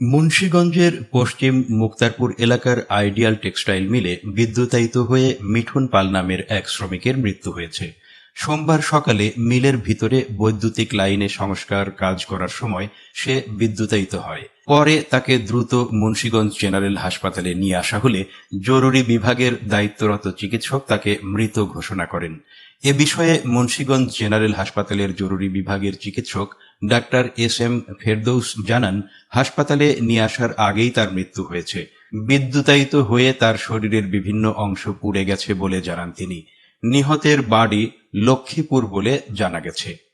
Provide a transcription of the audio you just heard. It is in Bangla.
মুন্সীগঞ্জের পশ্চিম মুক্তারপুর এলাকার আইডিয়াল টেক্সটাইল মিলে বিদ্যুতায়িত হয়ে মিঠুন পাল নামের এক শ্রমিকের মৃত্যু হয়েছে। সোমবার সকালে মিলের ভিতরে বৈদ্যুতিক লাইনে সংস্কার কাজ করার সময় সে বিদ্যুতায়িত হয়। পরে তাকে দ্রুত মুন্সীগঞ্জ জেনারেল হাসপাতালে নিয়ে আসা হলে জরুরি বিভাগের দায়িত্বরত চিকিৎসক তাকে মৃত ঘোষণা করেন। এ বিষয়ে মুন্সীগঞ্জ জেনারেল হাসপাতালের জরুরি বিভাগের চিকিৎসক ডাক্তার এস এম ফেরদৌস জানান, হাসপাতালে নিয়ে আসার আগেই তার মৃত্যু হয়েছে। বিদ্যুতায়িত হয়ে তার শরীরের বিভিন্ন অংশ পুড়ে গেছে বলে জানান তিনি। নিহতের বাড়ি লক্ষ্মীপুর বলে জানা গেছে।